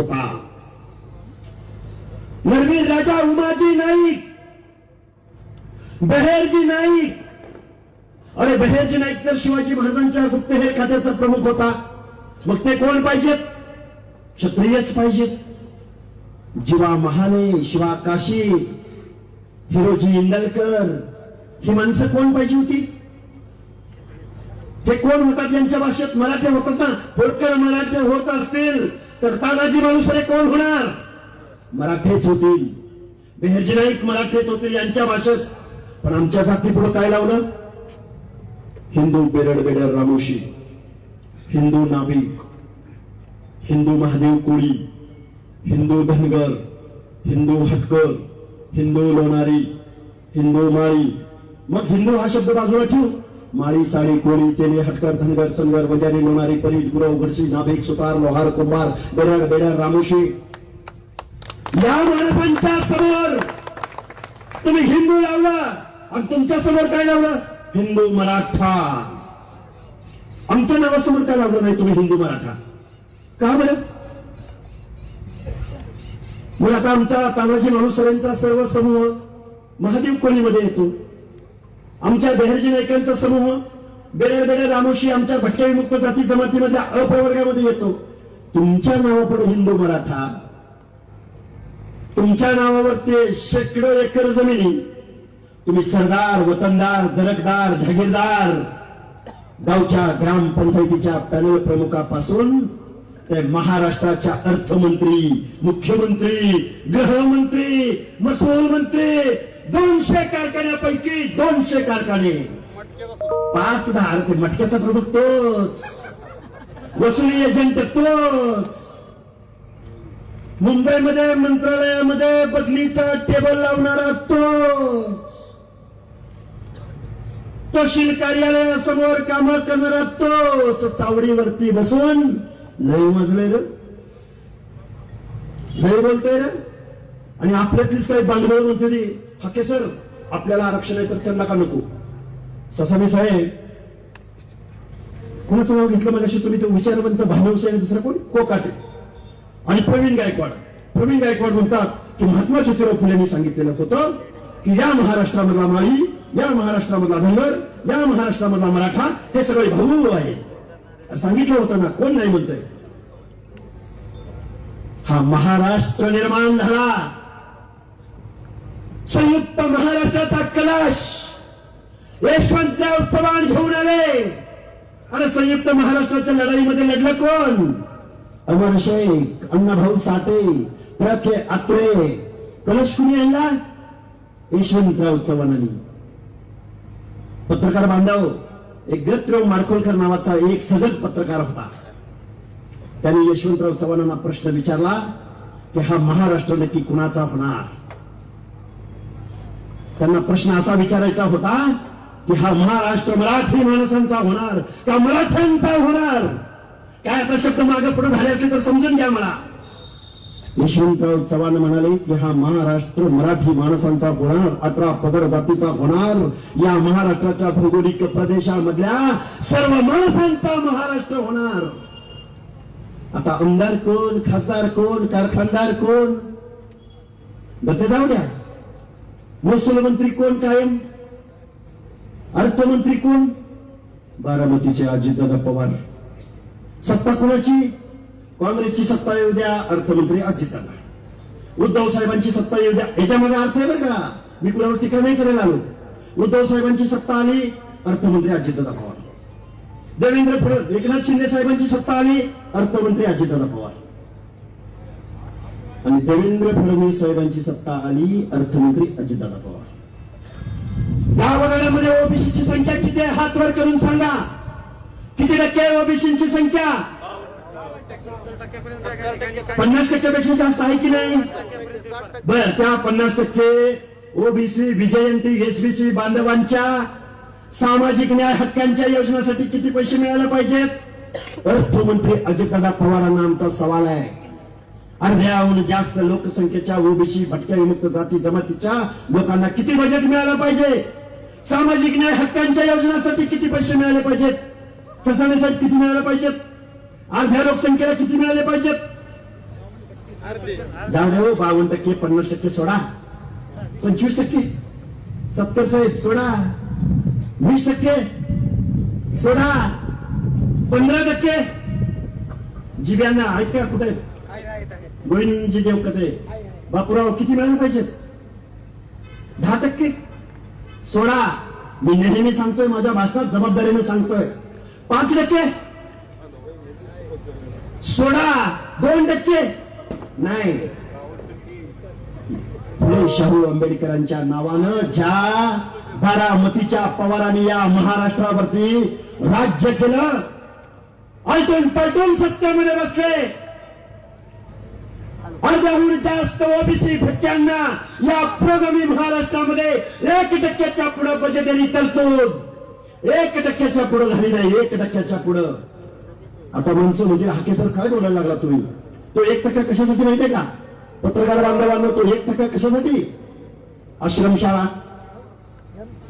होता. नरवीर राजा उमाजी नाईक बहेरजी नाईक. अरे बहेरजी नाईक तर शिवाजी महाराजांच्या गुप्तहेर खात्याचा प्रमुख होता. मग ते कोण पाहिजेत? क्षत्रियच पाहिजेत. जीवा महाले शिवा काशी हिरोजी इंदलकर. ही माणसं कोण पाहिजे होती? हे कोण होतात यांच्या भाषेत? मराठी होतात ना? होळकर मराठी होत असतील. तर तानाजी माणूसरे कोण होणार? मराठेच होतील. बेहरजी नाईक मराठेच होतील यांच्या भाषेत. पण आमच्या जाती पुढे काय लावलं? हिंदू बेरड बेडर रामोशी हिंदू नाभिक हिंदू महादेव कोळी हिंदू धनगर हिंदू हटकर हिंदू लोणारी हिंदू माळी. मग हिंदू हा शब्द बाजूला ठेवू. माळी साडी कोळी तेली हटकर धनगर संगर वजारी लोणारी परी गुरव घडशी नाभिक सुतार लोहार कुंभार बेरड बेडर रामोशी. या माणसांच्या समोर तुम्ही हिंदू लावला आणि तुमच्यासमोर काय लावलं? हिंदू मराठा. आमच्या नावासमोर काय लावलं नाही तुम्ही हिंदू मराठा? का बरं? मग आता आमचा तानाजी माणूसरांचा सर्व समूह महादेव कोळीमध्ये येतो. आमच्या बेहरजी नायकांचा समूह बेरड बेरड रामोशी आमच्या भटक्या विमुक्त जाती जमातीमध्ये अप्रवर्गामध्ये येतो. तुमच्या नावापुढे हिंदू मराठा. तुमच्या नावावर ते शेकडो एकर जमिनी. तुम्ही सरदार वतनदार दरकदार जागीरदार. गावच्या ग्रामपंचायतीच्या पॅनल प्रमुखापासून ते महाराष्ट्राच्या अर्थमंत्री मुख्यमंत्री गृहमंत्री महसूल मंत्री दोनशे कारखान्यापैकी दोनशे कारखाने. पाच दहा ते मटक्याचा प्रमुख तोच. वसुली एजंट तोच. मुंबईमध्ये मंत्रालयामध्ये बदलीचा टेबल लावणारा तोच. तहसील कार्यालयासमोर काम करणारा तोच. चावडीवरती बसून लय मजले र. लय बोलतोय र. आणि आपल्यातलीच काही बांधव म्हणते हके सर आपल्याला आरक्षण आहे तर त्यांना का नको? ससाने साहेब कोणाचं नाव घेतलं म्हणजे तुम्ही? तो विचारवंत भानवसाहेब दुसरा कोण? कोकाटे. आणि प्रवीण गायकवाड. प्रवीण गायकवाड म्हणतात की महात्मा ज्योतिराव फुलेंनी सांगितलेलं होतं की या महाराष्ट्रामधला माळी या महाराष्ट्रामधला धनगर या महाराष्ट्रामधला मराठा हे सगळे भाऊ आहे सांगितलं होतं ना कोण नाही म्हणतंय? हा महाराष्ट्र निर्माण झाला. संयुक्त महाराष्ट्राचा कलश यशवंतराव चव्हाण घेऊन आले. अरे संयुक्त महाराष्ट्राच्या लढाईमध्ये लढलं कोण? अमर शेख अण्णाभाऊ साठे प्रखे आत्रे कलश कुणी आणला? यशवंतराव चव्हाणांनी पत्रकार बांधव एक गत्रव माडखोलकर नावाचा एक सजग पत्रकार होता. त्याने यशवंतराव चव्हाणांना प्रश्न विचारला की हा महाराष्ट्र नक्की कुणाचा होणार? त्यांना प्रश्न असा विचारायचा होता की हा महाराष्ट्र मराठी माणसांचा होणार का मराठ्यांचा होणार? काय आता शब्द मागे पुढे झाले असले तर समजून घ्या मला. यशवंतराव चव्हाण म्हणाले की हा महाराष्ट्र मराठी माणसांचा होणार अठरा पगड जातीचा होणार. या महाराष्ट्राच्या भौगोलिक प्रदेशामधल्या सर्व माणसांचा महाराष्ट्र होणार. आता आमदार कोण खासदार कोण कारखानदार कोण? बघते जाऊ द्या. महसूल मंत्री कोण कायम? अर्थमंत्री कोण? बारामतीचे अजितदादा पवार. सत्ता कोणाची? काँग्रेसची सत्ता येऊ द्या अर्थमंत्री अजितदादा. उद्धव साहेबांची सत्ता येऊ द्या याच्यामध्ये अर्थ आहे बरं का. मी कुणावर टीका नाही करायला आलो. उद्धव साहेबांची सत्ता आली अर्थमंत्री अजितदादा पवार. देवेंद्र फडणवीस एकनाथ शिंदे साहेबांची सत्ता आली अर्थमंत्री अजितदादा पवार. आणि देवेंद्र फडणवीस साहेबांची सत्ता आली अर्थमंत्री अजितदादा पवार. गावगाड्यामध्ये ओबीसीची संख्या किती आहे हात वर करून सांगा. किती टक्के आहे ओबीसीची संख्या? पन्नास टक्क्यापेक्षा जास्त आहे की नाही? बर त्या पन्नास टक्के ओबीसी विजयंती एसबीसी बांधवांच्या सामाजिक न्याय हक्कांच्या योजनेसाठी किती पैसे मिळायला पाहिजेत? अर्थमंत्री अजितदादा पवारांना आमचा सवाल आहे. अर्ध्याहून जास्त लोकसंख्येच्या ओबीसी भटक्या विमुक्त जाती जमातीच्या लोकांना किती बजेट मिळालं पाहिजे? सामाजिक न्याय हक्कांच्या योजनासाठी किती पैसे मिळाले पाहिजेत? ससाने साहेब किती मिळाले पाहिजेत? अर्ध्या लोकसंख्येला किती मिळाले पाहिजेत? जाऊ दे हो बावन्न टक्के पन्नास टक्के सोडा. पंचवीस टक्के. सत्तर साहेब सोडा. वीस टक्के. सोडा. पंधरा टक्के. जिब्यांना आहेत का कुठे? गोविंदजी देव कथे बापूराव किती मिळायला पाहिजेत दहा टक्के सोडा मी नेहमी सांगतोय माझ्या भाषणात जबाबदारीने सांगतोय पाच टक्के सोडा दोन टक्के नाही फुले शाहू आंबेडकरांच्या नावानं ज्या बारामतीच्या पवारांनी या महाराष्ट्रावरती राज्य केलं आलटून पलटून सत्तेमध्ये बसले अर्धाहून जास्त ओबीसी भटक्यांना या पुरोगामी महाराष्ट्रामध्ये एक टक्क्याच्या पुढे बजेटरी तरतूद. एक टक्क्याच्या पुढे झाली नाही एक टक्क्याच्या पुढं. आता माणसं म्हणजे हाके सर काय बोलायला लागला तुम्ही? तो एक टक्का कशासाठी माहितीये का? पत्रकार बांधवांना तो एक टक्का कशासाठी? आश्रमशाळा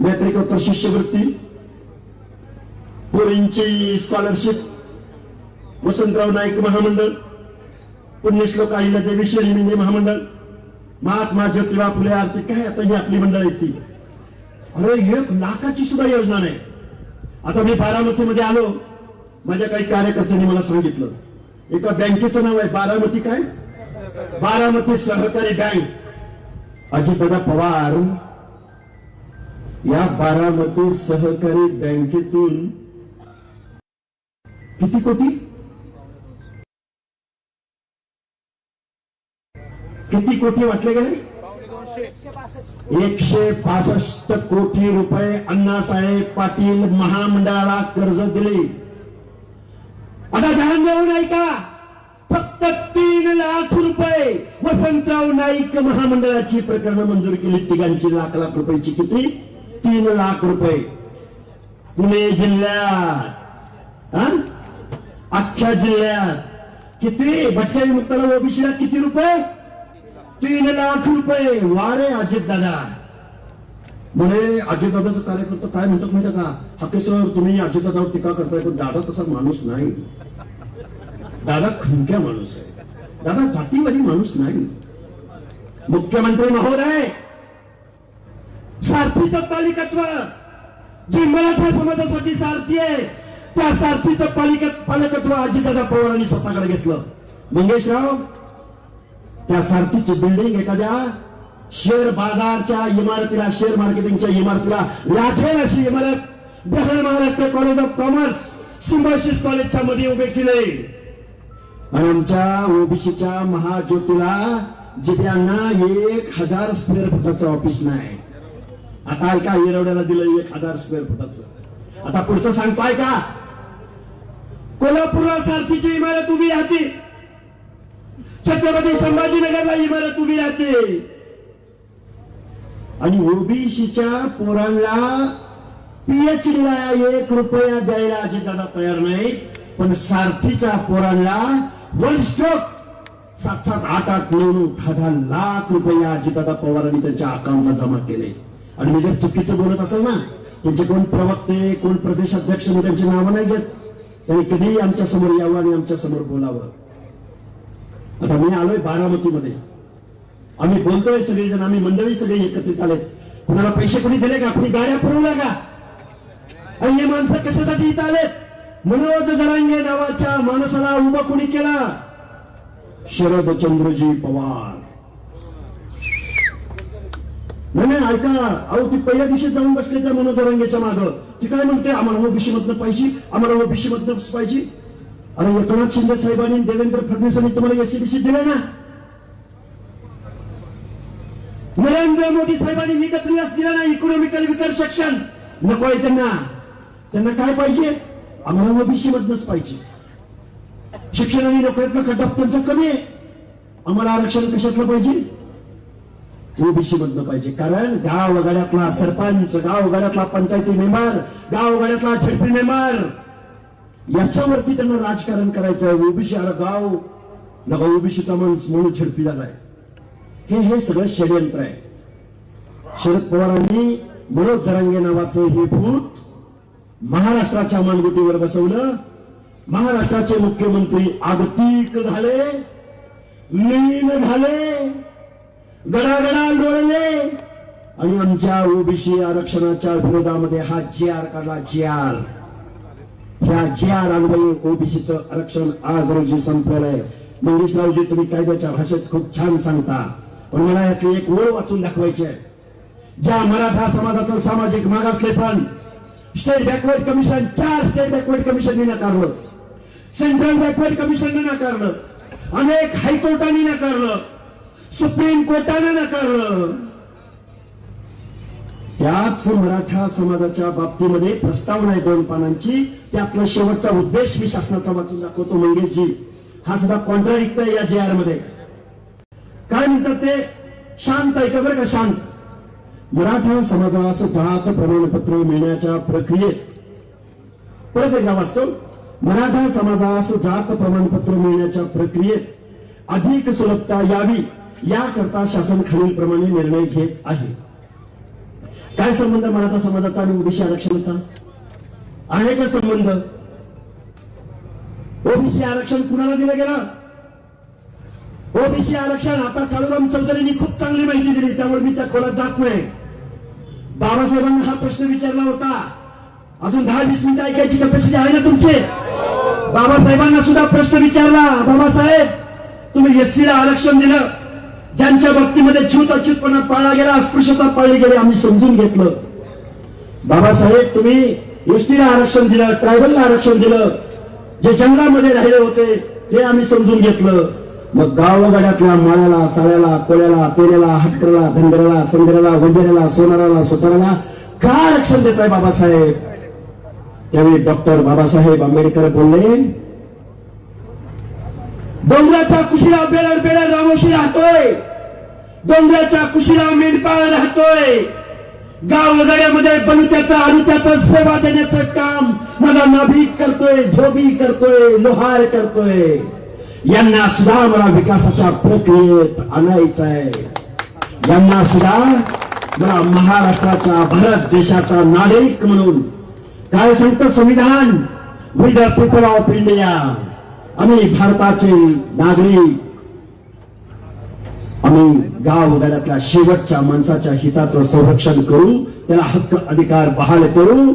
मॅट्रिकोत्तर शिष्यवृत्ती पोरींची स्कॉलरशिप वसंतराव नाईक महामंडळ पुण्यश्लोक आईला देवी श्रेणी महामंडळ. महात्मा ज्योतिबा फुले आरती काय आता ही आपली मंडळ आहेत ती? अरे एक लाखाची सुद्धा योजना नाही. आता मी बारामतीमध्ये आलो. माझ्या काही कार्यकर्त्यांनी मला सांगितलं. एका बँकेचं नाव आहे बारामती काय? बारामती सहकारी बँक. अजितदादा पवार. या बारामती सहकारी बँकेतून किती कोटी? किती कोटी वाटले गेले? एकशे पासष्ट कोटी रुपये अण्णासाहेब पाटील महामंडळाला कर्ज दिले. आता ध्यान देऊन ऐका फक्त तीन लाख रुपये वसंतराव नाईक महामंडळाची प्रकरण मंजूर केली तिघांची लाख लाख रुपयाची किती? तीन लाख रुपये. पुणे जिल्ह्यात अख्ख्या जिल्ह्यात. किती? भटक्या विमुक्ताला ओबीसीला किती रुपये? तीन लाख रुपये. वारे अजित दादा. म्हणे अजितदादाचं कार्यकर्ता काय म्हणतात माहिती का? हके सर तुम्ही अजितदादावर टीका करताय पण दादा तसा माणूस नाही. दादा खमक्या माणूस आहे. दादा जातीवादी माणूस नाही. मुख्यमंत्री महोदय सारथीचं पालिकत्व जी मराठा समाजासाठी सारथी आहे त्या सारथीचं पालिक पालकत्व अजितदादा पवारांनी स्वतःकडे घेतलं. मंगेशराव त्या सारथीची बिल्डिंग एखाद्या शेअर बाजारच्या इमारतीला शेअर मार्केटिंगच्या इमारतीला लाथेल अशी इमारत बहल Maharashtra college of commerce Symbiosis कॉलेजच्या मध्ये उभे केले. आणि आमच्या ओबीसीच्या महाज्योतीला जिल्ह्यांना एक हजार स्क्वेअर फुटाचं ऑफिस नाही. आता ऐका येरवड्याला दिलं एक हजार स्क्वेअर फुटाचं आता पुढचं सांगतो ऐका कोल्हापूरला सारथीची इमारत उभी राहते. छत्रपती संभाजीनगरला इमारत उभी राहते. आणि ओबीसीच्या पोरांना पीएच ला एक रुपया द्यायला अजितदादा तयार नाही पण सारथीच्या पोरांना वन स्ट्रोक सात सात आठ आठ नऊ नऊ दहा दहा लाख रुपया अजितदादा पवारांनी त्यांच्या अकाउंटला जमा केले. आणि मी जर चुकीचं बोलत असेल ना त्यांचे कोण प्रवक्ते कोण प्रदेशाध्यक्ष मी त्यांची नावं नाही घेत. त्यांनी कधीही आमच्यासमोर यावं आणि आमच्यासमोर बोलावं. आता मी आलोय बारामतीमध्ये. आम्ही बोलतोय सगळेजण आम्ही मंडळी सगळे एकत्रित आले. कुणाला पैसे कोणी दिले का? कोणी गाड्या पुरवल्या का? आणि हे माणसं कशासाठी इथं आलेत? मनोज जरांगे नावाच्या माणसाला उभा कोणी केला? शरद चंद्रजी पवार. नाही नाही, ऐका अहो ती पहिल्या दिवशी जाऊन बसले त्या मनोज जरांगेच्या माग. ती काय म्हणते? आम्हाला ओबीसी मधनं पाहिजे आम्हाला ओबीसी मधनं पाहिजे. अरे एकनाथ शिंदे साहेबांनी देवेंद्र फडणवीसांनी तुम्हाला एसीबीसी दिले ना? नरेंद्र मोदी साहेबांनी ही डब्ल्यूएस दिला ना इकॉनॉमिकल विकर सेक्शन नको आहे त्यांना. त्यांना काय पाहिजे? आम्हाला ओबीसी मधनच पाहिजे. शिक्षण आणि नोकरीतलं खड्डा त्यांचा कमी आहे. आम्हाला आरक्षण कशातलं पाहिजे? ओबीसी मधनं पाहिजे. कारण गाव वगाड्यातला सरपंच गाव वगाड्यातला पंचायती मेंबर गाव वगाड्यातला झडपी मेंबर याच्यावरती त्यांना राजकारण करायचं आहे. ओबीसी अरे गाव नका ओबीसीचा माणूस म्हणून झडपी झालाय. हे हे सगळं षडयंत्र आहे. शरद पवारांनी मनोज जरांगे नावाचं हे भूत महाराष्ट्राच्या मानगुटीवर बसवलं. महाराष्ट्राचे मुख्यमंत्री आगतिक झाले लीन झाले गडागडा डोळले आणि आमच्या ओबीसी आरक्षणाच्या विरोधामध्ये हा जी आर काढला जी आर. ह्या जे आर अन्वयी ओबीसीचं आरक्षण आज रोजी संपलेलं आहे. मंगेशरावजी तुम्ही कायद्याच्या भाषेत खूप छान सांगता. पण मला यातली एक ओळ वाचून दाखवायची आहे. ज्या मराठा समाजाचं सामाजिक मागासलेपण स्टेट बॅकवर्ड कमिशन चार स्टेट बॅकवर्ड कमिशनने नाकारलं. सेंट्रल बॅकवर्ड कमिशनने नाकारलं. अनेक हायकोर्टाने नाकारलं. सुप्रीम कोर्टाने नाकारलं. त्याच मराठा समाजाच्या बाबतीमध्ये प्रस्तावना आहे दोन पानांची. त्यातला शेवटचा उद्देश मी शासनाचा वाचून दाखवतो मंगेशजी. हा सुद्धा कॉन्ट्राडिक्ट आहे या जे आरमध्ये. काय म्हणतात ते? शांत ऐका बरं का शांत? मराठा समाजास जात प्रमाणपत्र मिळण्याच्या प्रक्रियेत. परत एकदा वाचतो. मराठा समाजास जात प्रमाणपत्र मिळण्याच्या प्रक्रियेत अधिक सुलभता यावी याकरता शासन खालीलप्रमाणे निर्णय घेत आहे. काय संबंध मराठा समाजाचा आणि ओबीसी आरक्षणाचा? आहे का संबंध? ओबीसी आरक्षण कुणाला दिलं गेलं? ओबीसी आरक्षण आता काळूराम चौधरींनी खूप चांगली माहिती दिली त्यामुळे मी त्या खोलात जात नाही. बाबासाहेबांना हा प्रश्न विचारला होता. अजून दहा वीस मिनिटं ऐकायची कॅपॅसिटी आहे ना तुमचे? बाबासाहेबांना सुद्धा प्रश्न विचारला. बाबासाहेब तुम्ही एससी ला आरक्षण दिलं. ज्यांच्या बाबतीमध्ये छूत अच्युतपणा पाळला गेला अस्पृश्यता पाळली गेली आम्ही समजून घेतलं. बाबासाहेब तुम्ही एसटीला आरक्षण दिलं ट्रायबलला आरक्षण दिलं जे जंगलामध्ये राहिले होते ते आम्ही समजून घेतलं. मग गावगाड्यातल्या माळ्याला साळ्याला कोळ्याला पेऱ्याला हटकरला धनगराला संगराला वगैरेला सोनाराला सुताराला का आरक्षण देत आहे बाबासाहेब? त्यावेळी डॉक्टर बाबासाहेब आंबेडकर बोलले डोंगराचा कुशीला बेलड बेलड रामोशी राहतोय. डोंगराच्या कुशीला मेंढपाळ राहतोय. गाव वगैरेमध्ये बनुत्याचा अनुत्याचा सेवा देण्याचं काम माझा नाभिक करतोय धोबी करतोय लोहार करतोय. यांना सुद्धा मला विकासाच्या प्रक्रियेत आणायचं आहे. यांना सुद्धा मला महाराष्ट्राचा भारत देशाचा नागरिक म्हणून काय सांगतो संविधान? विथ पीपल ऑफ इंडिया आम्ही भारताचे नागरिक. आम्ही गाव गाड्यातल्या शेवटच्या माणसाच्या हिताचं संरक्षण करू त्याला हक्क अधिकार बहाल करू.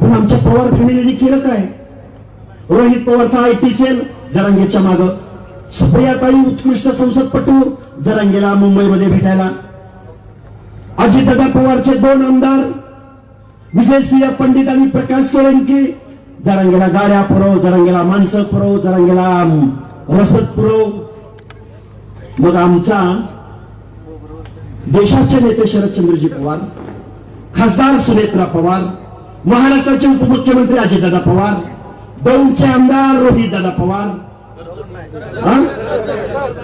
पण आमच्या पवार फॅमिलीने केलं काय? रोहित पवारचा आय टी सेल जरांगेच्या माग. सुप्रियाताई उत्कृष्ट संसदपटू जरांगेला मुंबईमध्ये भेटायला. अजितदादा पवारचे दोन आमदार विजयसिंह पंडित आणि प्रकाश सोळंकी जरांगेला गाड्या पुरव जरांगेला माणसं पुरव जरांगेला रसद पुरव मग आमचा देशाचे नेते शरदचंद्रजी पवार खासदार सुनेत्रा पवार महाराष्ट्राचे उपमुख्यमंत्री अजितदादा पवार दौंडचे आमदार रोहितदादा पवार.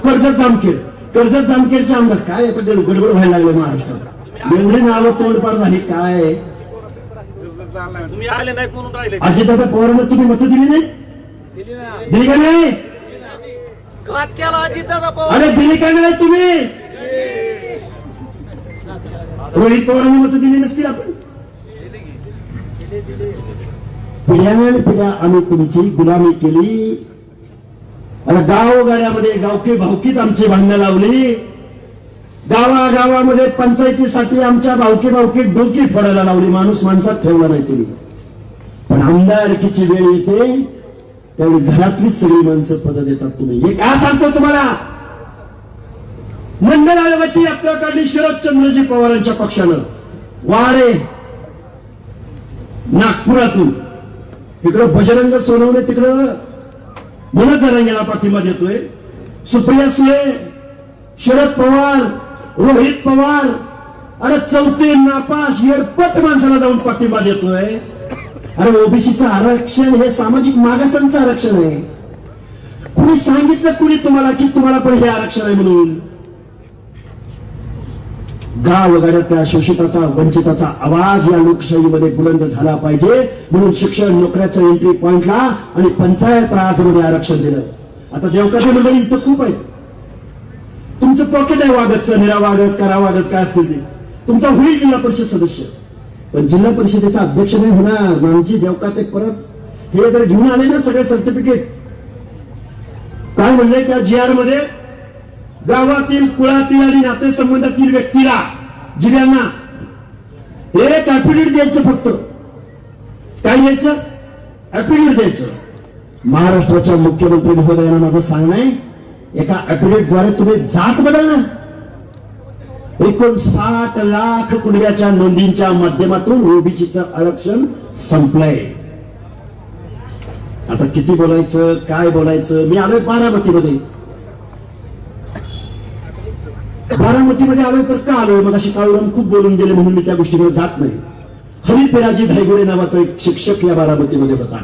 कर्जत जामखेड. कर्जत जामखेडचे आमदार काय? आता गडबड व्हायला लागले महाराष्ट्रात. एवढे नावं तोंडपाड झाली काय? तुम्ही आले नाहीत म्हणून राहिले? अजितदादा पवारांना तुम्ही मतं दिली नाही? दिली ना. दिली का नाही? घात केला अजितदादा पवार. अरे दिली का नाही तुम्ही? रोहित पवारांनी मतं दिली नसतील आपण. पिढ्यान पिढ्या आम्ही तुमची गुलामी केली. आता गावगाड्यामध्ये गावकी भावकीत आमची भांडणं लावली. गावागावामध्ये पंचायतीसाठी आमच्या भावकी भावकीत डोकी फोडायला लावली. माणूस माणसात ठेवला नाही तुम्ही. पण आमदारकीची वेळ येते त्यावेळी घरातलीच सगळी माणसं पद देतात तुम्ही. हे का सांगतो तुम्हाला? मंडल आयोगाची यात्रा काढली शरदचंद्रजी पवारांच्या पक्षानं. वारे नागपुरातून. इकडं बजरंग सोनवणे तिकडं मनोज जरांगेला पाठिंबा देतोय. सुप्रिया सुळे शरद पवार रोहित पवार अरे चौथे नापास येडपट माणसाला जाऊन पाठिंबा देतोय. अरे ओबीसीचं आरक्षण हे सामाजिक मागासांचं आरक्षण आहे. कुणी सांगितलं कुणी तुम्हाला की तुम्हाला पण हे आरक्षण आहे म्हणून? गाव वगैरे शोषिताचा वंचिताचा आवाज या लोकशाहीमध्ये बुलंद झाला पाहिजे म्हणून शिक्षण नोकऱ्याच्या एंट्री पॉइंटला आणि पंचायत राजमध्ये आरक्षण दिलं. आता देवकाच्या मंडळी इथं खूप आहेत. तुमचं पॉकेट आहे वागतचं निरा वागच करा वागच काय असतील ते? तुमचा होईल जिल्हा परिषद सदस्य. पण जिल्हा परिषदेचा अध्यक्ष नाही होणार. मानजी देवका ते परत हे जर घेऊन आले ना सगळे सर्टिफिकेट काय म्हणले त्या जी आरमध्ये? गावातील कुळातील आणि नातेसंबंधातील व्यक्तीला जिल्ह्यांना. एक ऍफिडेव्हिट द्यायचं फक्त. काय द्यायचं ऍफिडेव्हिट द्यायचं. महाराष्ट्राच्या मुख्यमंत्री महोदयांना माझं सांगणं आहे. एका ऍफिडेविटद्वारे तुम्ही जात बदलणार. एकोणसाठ लाख कुटुंबाच्या नोंदींच्या माध्यमातून ओबीसीचं आरक्षण संपलंय. आता किती बोलायचं काय बोलायचं? मी आलोय बारामतीमध्ये. बारामतीमध्ये आलोय तर का आलोय? मग अशी काळूराम खूप बोलून गेले म्हणून मी त्या गोष्टीकडे जात नाही. हरिपेराजी धायगुडे नावाचा एक शिक्षक या बारामतीमध्ये होता.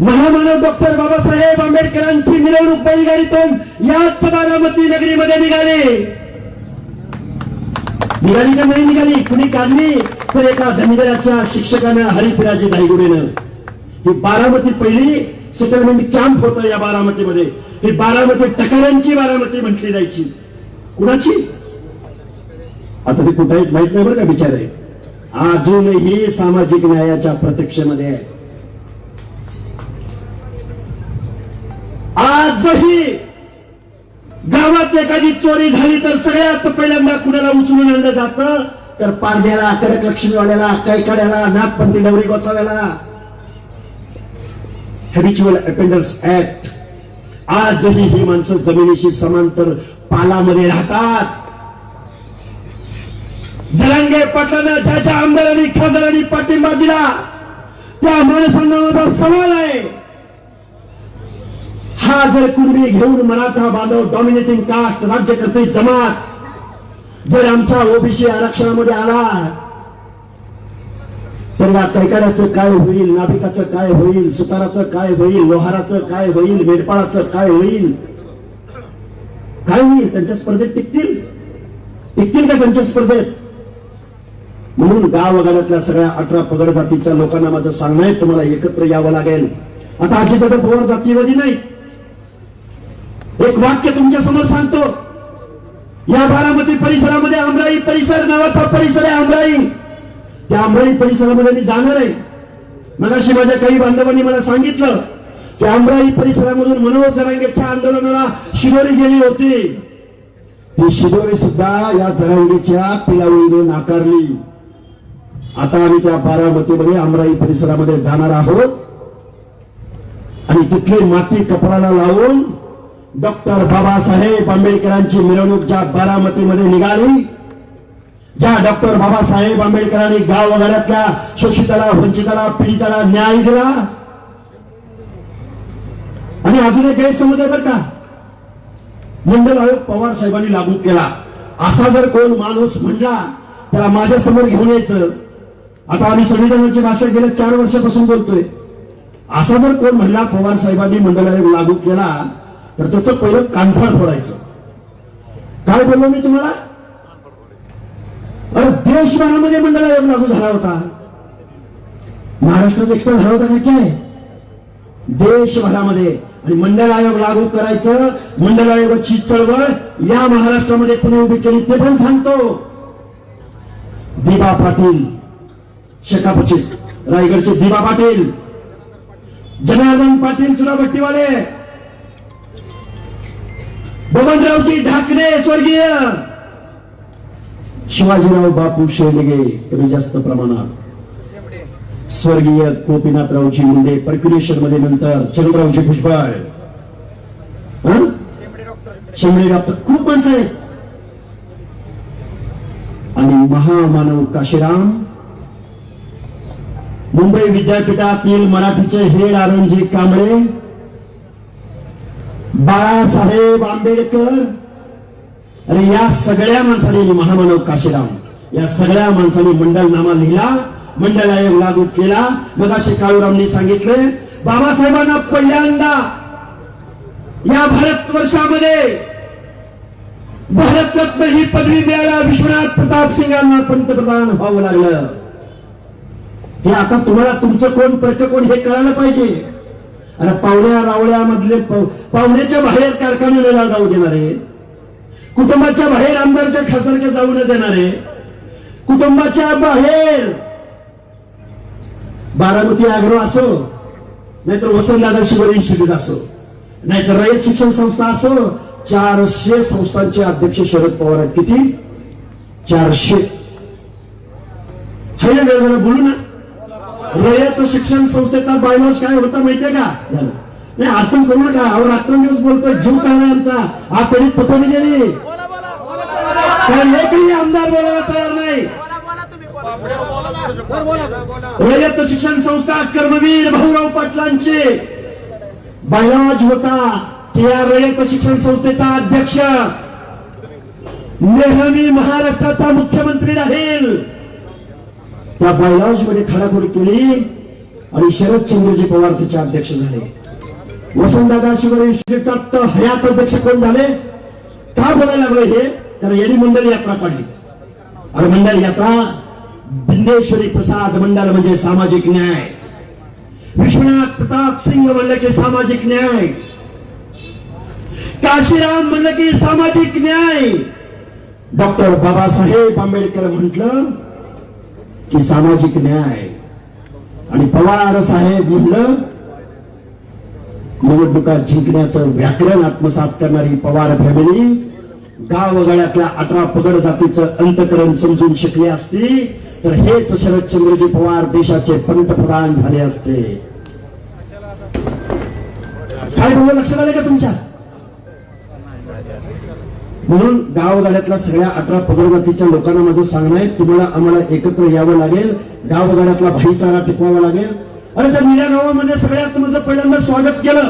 महामानव डॉक्टर बाबासाहेब आंबेडकरांची मिरवणूक बैलगाडीतून याच बारामती नगरीमध्ये निघाली. निघाली का नाही निघाली? कुणी काढली? तर एका धनगराच्या शिक्षकानं हरिपुराजी धायगुडेनं ही बारामती पहिली सेटलमेंट कॅम्प होतं या बारामतीमध्ये. ही बारामती टकाऱ्यांची बारामती म्हटली जायची. कुणाची? आता ते कुठे माहीत नाही बरं का बिचारे. अजूनही सामाजिक न्यायाच्या प्रतीक्षेमध्ये आहे आजही गावात एखादी चोरी झाली तर सगळ्यात पहिल्यांदा कुणाला उचलून आणलं जातं? तर पारध्याला कडक लक्ष्मीवाल्याला कैकड्याला नागपंथी डवरी गोसाव्याला. हॅबिच्युअल अपेंडर्स ऍक्ट आजही ही माणसं जमिनीशी समांतर पालामध्ये राहतात. जरांगे पाटलांना ज्याच्या आमदारांनी खासदारांनी पाठिंबा दिला त्या माणसांना माझा सवाल आहे. हा जर कुणबी घेऊन मराठा बांधव डॉमिनेटिंग कास्ट राज्यकर्ते जमात जर आमच्या ओबीसी आरक्षणामध्ये आला तर या कैकड्याचं काय होईल नाभिकाचं काय होईल सुताराचं काय होईल लोहाराचं काय होईल मेडपाळाचं काय होईल? काय होईल? त्यांच्या स्पर्धेत टिकतील? टिकतील का त्यांच्या स्पर्धेत? म्हणून गाव वगाड्यातल्या सगळ्या अठरा पगड जातीच्या लोकांना माझं सांगणं आहे तुम्हाला एकत्र यावं लागेल. आता अजिबात पवार जातीवादी नाही. एक वाक्य तुमच्यासमोर सांगतो. या बारामती परिसरामध्ये आमराई परिसर नावाचा परिसर आहे आमराई. त्या आमराई परिसरामध्ये मी जाणार आहे. मगाशी माझ्या काही बांधवांनी मला सांगितलं की आमराई परिसरामधून मनोज जरांगेच्या आंदोलनाला शिदोरी गेली होती. ती शिदोरी सुद्धा या जरांगेच्या पिलावळीने नाकारली. आता आम्ही त्या बारामतीमध्ये आमराई परिसरामध्ये जाणार आहोत. आणि तिथली माती कपडाला लावून डॉक्टर बाबासाहेब आंबेडकरांची मिरवणूक ज्या बारामतीमध्ये निघाली ज्या डॉक्टर बाबासाहेब आंबेडकरांनी गावगाड्यातल्या शोषिताला वंचिताला पीडिताला न्याय दिला. आणि अजून एक गैरसमज आहे बरं का. मंडल आयोग पवार साहेबांनी लागू केला. असा जर कोण माणूस म्हणला त्याला माझ्यासमोर घेऊन यायचं. आता आम्ही संविधानाची भाषा गेल्या चार वर्षापासून बोलतोय. असा जर कोण म्हणला पवार साहेबांनी मंडल आयोग लागू केला तर त्याचं पहिलं कानफाड फोडायचं. काय बोललो मी तुम्हाला? अरे देशभरामध्ये मंडळ आयोग लागू झाला होता. महाराष्ट्रात एकटा झाला होता का काय? देशभरामध्ये. आणि मंडळ आयोग लागू करायचं मंडळ आयोगाची चळवळ या महाराष्ट्रामध्ये पुन्हा उभी केली ते पण सांगतो. दिबा पाटील शेकापचित रायगडचे दिबा पाटील जनार्दन पाटील चुनाभट्टीवाले बबनरावजी ढाकणे स्वर्गीय! शिवाजीराव बापू शेलगे कमी जास्त प्रमाणात. स्वर्गीय गोपीनाथरावजी मुंडे पर्क्युलेशनमध्ये नंतर चंद्ररावजी भुजबळ. हं? डॉक्टर खूप माणसं आहेत. आणि महामानव काशीराम. मुंबई विद्यापीठातील मराठीचे हेड आरंजी कांबळे. बाळासाहेब आंबेडकर अरे या सगळ्या माणसांनी महामानव काशीराम या सगळ्या माणसांनी मंडलनामा लिहिला मंडळ आयोग लागू केला. मग असे काळूरामनी सांगितले बाबासाहेबांना पहिल्यांदा या भारतवर्षामध्ये भारतरत्न ही पदवी मिळायला विश्वनाथ प्रताप सिंगांना पंतप्रधान व्हावं लागलं. हे आता तुम्हाला तुमचं कोण पर्क कोण हे कळायला पाहिजे. आता पावण्या रावळ्या पावण्याच्या पाहुण्याच्या बाहेर कारखान्याला जाऊ देणारे. कुटुंबाच्या बाहेर आमदारच्या खासदारच्या जाऊ न देणारे. कुटुंबाच्या बाहेर बारामती आग्रह असो नाहीतर वसंतदादा शिवर इन्स्टिट्यूट असो नाहीतर रयत शिक्षण संस्था असो चारशे संस्थांचे अध्यक्ष शरद पवार आहेत किती? चारशे. हाय ना बोलू ना. रयत शिक्षण संस्थेचा बायलॉज काय होता माहितीये का. नाही अडचण करू नका. अहो रात्रंदिवस बोलतोय जीव चालला आमचा. हा तरी पटवणी गेली. कारण एकही आमदार बोलायला तयार नाही. रयत शिक्षण संस्था कर्मवीर भाऊराव पाटलांचे. बायलॉज होता. की या रयत शिक्षण संस्थेचा अध्यक्ष. नेहमी महाराष्ट्राचा मुख्यमंत्री राहील. त्या बायलॉजमध्ये खडाखोड केली आणि शरदचंद्रजी पवार त्याचे अध्यक्ष झाले. वसंतदादा शुगर इन्स्टिट्यूटचा तर हयात अध्यक्ष कोण झाले? का बोलायला लागले हे? तर यांनी मंडल यात्रा काढली. आणि मंडल यात्रा बिंदेश्वरी प्रसाद मंडल म्हणजे सामाजिक न्याय. विश्वनाथ प्रताप सिंग म्हणलं की सामाजिक न्याय. काशीराम म्हणलं की सामाजिक न्याय. डॉक्टर बाबासाहेब आंबेडकर म्हटलं की सामाजिक न्याय. आणि पवार साहेब म्हणलं निवडणुका जिंकण्याचं व्याकरण आत्मसात करणारी पवार फॅमिली गावगळ्यातल्या अठरा पगड जातीचं अंतकरण समजून शिकली असती तर हेच शरदचंद्रजी पवार देशाचे पंतप्रधान झाले असते. काय बोलू लक्षात आलं का तुमच्या? म्हणून गावगाड्यातल्या सगळ्या अठरा पगड जातीच्या लोकांना माझं सांगणं आहे तुम्हाला आम्हाला एकत्र यावं लागेल गावगाड्यातला भाईचारा टिकवावा लागेल. अरे त्या मीरा गावामध्ये सगळ्यात तुमचं पहिल्यांदा स्वागत केलं.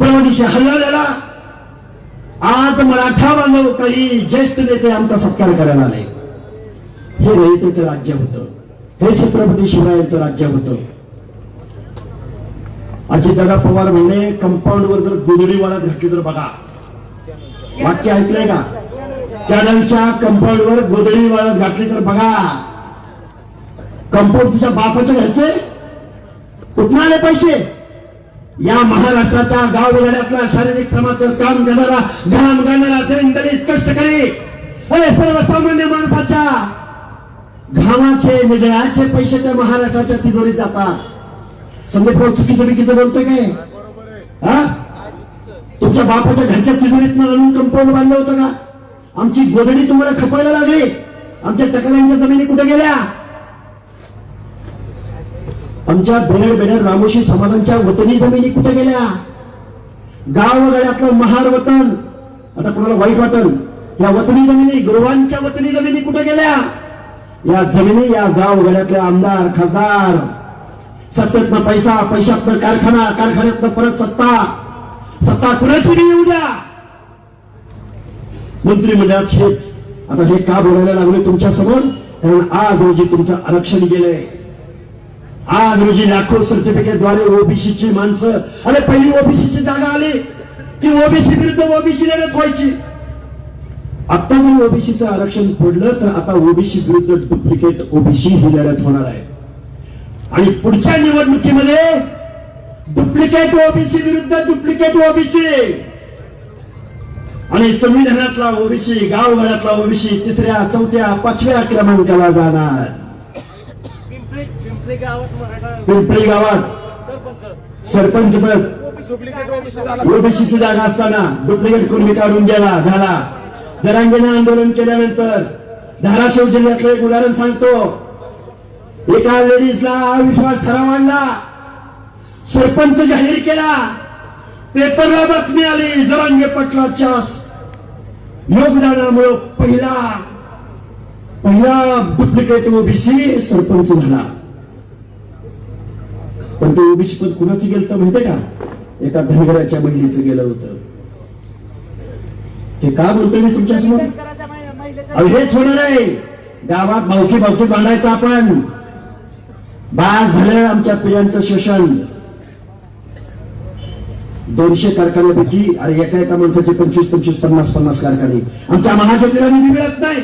परवा दिवशी हल्ला झाला. आज मराठा बांधव काही ज्येष्ठ नेते आमचा सत्कार करायला आले. हे रयतेचं राज्य होतं. हे छत्रपती शिवरायांचं राज्य होतं. अजितदादा पवार म्हणले कंपाऊंडवर जर गुदडी वाळत घातली तर बघा. वाक्य ऐकलंय का? कॅनलच्या कंपाऊंडवर गोदडी वाळत घातली तर बघा. कंपाऊंड तुझ्या बापाच्या घरचे? कुठून आले पैसे? या महाराष्ट्राच्या गावगाड्यातल्या शारीरिक श्रमाचं काम करणारा घाम गाणारा दलित कष्टकरी अरे सर्वसामान्य माणसाच्या घामाचे निगळ्याचे पैसे त्या महाराष्ट्राच्या तिजोरीत जातात. संदीप चुकीचं बिकीचं बोलतोय काय? हा? तुमच्या बापाच्या घरच्या तिजोरीत आणून कंपाऊंड बांधलं होतं का? आमची गोधडी तुम्हाला खपायला लागली. आमच्या टकऱ्यांच्या जमिनी कुठे गेल्या? आमच्या बेरड बेरड रामोशी समाजांच्या वतनी जमिनी कुठे गेल्या? गाव गावगाड्यातलं महार वतन आता कोणाला वाईट वाटल या वतनी जमिनी गुरुवांच्या वतनी जमिनी कुठे गेल्या? या जमिनी या गाव गावगाड्यातले आमदार खासदार. सत्तेतनं पैसा पैशातनं कारखाना कारखान्यातनं परत सत्ता. सत्ता कुणाची नाही उद्या? मंत्रिमंडळात हेच. आता हे का बोलायला लागले तुमच्यासमोर? कारण आज रोजी तुमचं आरक्षण गेलंय. आज रोजी लाखो सर्टिफिकेटद्वारे ओबीसीची माणसं अरे पहिली ओबीसीची जागा आली. की ओबीसी विरुद्ध ओबीसी लढत व्हायची. आता जर ओबीसीचं आरक्षण फोडलं तर आता ओबीसी विरुद्ध डुप्लिकेट ओबीसी ही लढत होणार आहे. आणि पुढच्या निवडणुकीमध्ये डुप्लिकेट ओबीसी विरुद्ध डुप्लिकेट ओबीसी आणि संविधानातला ओबीसी गावगाड्यातला ओबीसी तिसऱ्या चौथ्या पाचव्या क्रमांकाला जाणार. पिंपरी गावात पिंपळी गावात सरपंच पद ओबीसीची जागा असताना डुप्लिकेट कुर्मी काढून गेला झाला. जरांगीने आंदोलन केल्यानंतर धाराशिव जिल्ह्यातलं एक उदाहरण सांगतो. एका लेडीजला अविश्वास ठराव आणला. सरपंच जाहीर केला. पेपरला बातमी आली जरांगे पटलाच्या योगदानामुळे पहिला पहिला डुप्लिकेट ओबीसी सरपंच झाला. पण ते ओबीसी पद कुणाचं गेलं तर माहितीये का? एका धनगराच्या महिलेचं गेलं होतं. हे का बोलतोय मी तुमच्यासमोर अहो हेच होणार आहे. गावात बावकी भावकी बांधायचं आपण. बास झालं आमच्या पिढ्यांचं शोषण. दोनशे कारखान्यापैकी अरे एका एका माणसाचे पंचवीस पंचवीस पन्नास पन्नास कारखाने. आमच्या महाजनतेला निधी मिळत नाही.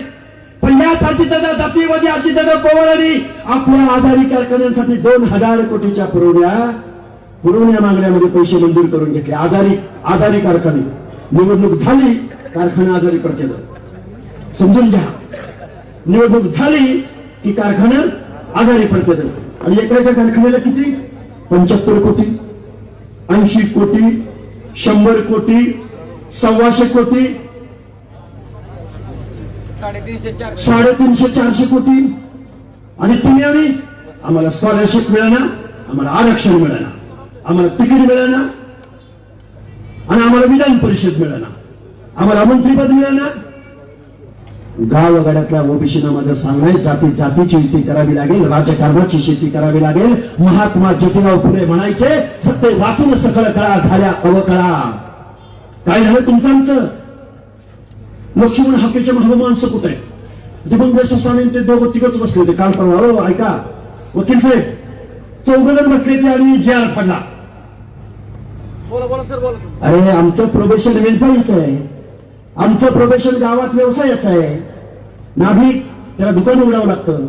पण याच अजितदादा जातीवादी अजितदादा पवारांनी आपल्या आजारी कारखान्यांसाठी दोन हजार कोटीच्या पुरवण्या पुरवण्या मागण्यामध्ये पैसे मंजूर करून घेतले. आजारी आजारी कारखाने. निवडणूक झाली कारखाना आजारी पडकेलं समजून घ्या. निवडणूक झाली की कारखाना आजारी पडते आणि एका एका कारखान्याला किती? पंच्याहत्तर कोटी. ऐंशी कोटी शंभर कोटी सव्वाशे कोटी साडेतीनशे चारशे कोटी. आणि तुम्ही आम्ही आम्हाला स्कॉलरशिप मिळाना आम्हाला आरक्षण मिळाना आम्हाला तिकीट मिळाना आणि आम्हाला विधान परिषद मिळाना आम्हाला मंत्रीपद मिळाना गावगाड्यातल्या ओबीसीना माझं सांगणं जाती जातीची युती करावी लागेल राजकारणाची शेती करावी लागेल. महात्मा ज्योतिराव फुले म्हणायचे सत्य वाचून सकळ कळा झाल्या अवकळा. काय झालं तुमचं आमचं? लक्ष्मण हाकेच्या माणसं कुठे? आहे दिवंग ससाने ते दोघं तिघच बसले होते. काल परवा हो ऐका. वकील साहेब चौघ जण बसले ते आणि जे आर पडला. बोला बोला सर बोला. तुम्ही. अरे आमचं प्रोबेशन वेलपाळीचं आहे. आमचं प्रोफेशन गावात व्यवसायाचं आहे. नाभिक त्याला दुकान उघडावं लागतं.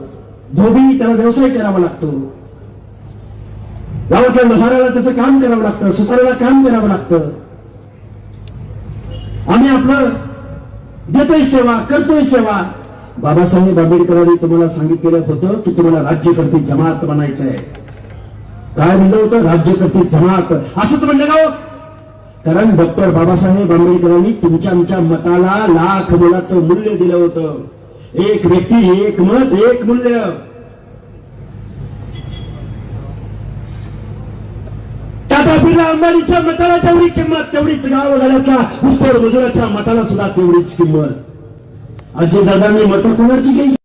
धोबी त्याला व्यवसाय करावा लागतो. गावातल्या लोहाराला त्याचं काम करावं लागतं सुताराला काम करावं लागतं. आम्ही आपलं देतोय सेवा करतोय सेवा. बाबासाहेब आंबेडकरांनी तुम्हाला सांगितलेलं होतं की तुम्हाला राज्यकर्ती जमात बनायचं आहे काय म्हणलं होतं? राज्यकर्ती जमात. असंच म्हणलं गाव कारण डॉक्टर बाबासाहेब आंबेडकरांनी तुमच्या आमच्या मताला लाख मुलाचं मूल्य दिलं होतं. एक व्यक्ती एक मत एक मूल्य. टाटा अंबानीच्या मताला जेवढी किंमत तेवढीच गाव घाल्यातल्या उस्तोड मजुराच्या मताला सुद्धा तेवढीच किंमत. अजित दादांनी मतं कोणाची केली?